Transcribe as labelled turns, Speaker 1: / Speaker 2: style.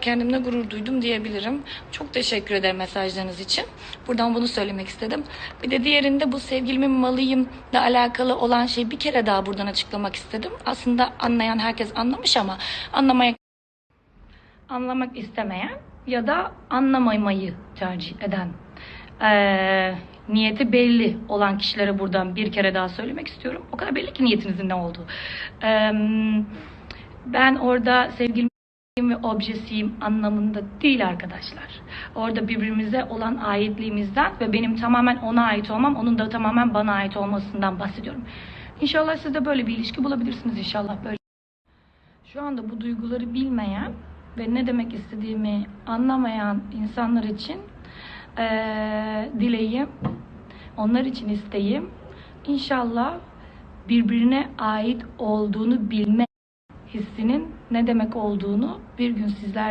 Speaker 1: kendimle gurur duydum diyebilirim. Çok teşekkür ederim mesajlarınız için. Buradan bunu söylemek istedim. Bir de diğerinde bu sevgilimin malıyım da alakalı olan şeyi bir kere daha buradan açıklamak istedim. Aslında anlayan herkes anlamış ama anlamaya anlamak istemeyen ya da anlamamayı tercih eden eee, niyeti belli olan kişilere buradan bir kere daha söylemek istiyorum. O kadar belli ki niyetinizin ne olduğu. Eee, ben orada sevgilim ve objesiyim anlamında değil arkadaşlar. Orada birbirimize olan aitliğimizden ve benim tamamen ona ait olmam, onun da tamamen bana ait olmasından bahsediyorum. İnşallah siz de böyle bir ilişki bulabilirsiniz inşallah böyle. Şu anda bu duyguları bilmeyen ve ne demek istediğimi anlamayan insanlar için eee dileğim, onlar için isteğim inşallah birbirine ait olduğunu bilme hissinin ne demek olduğunu bir gün sizlerle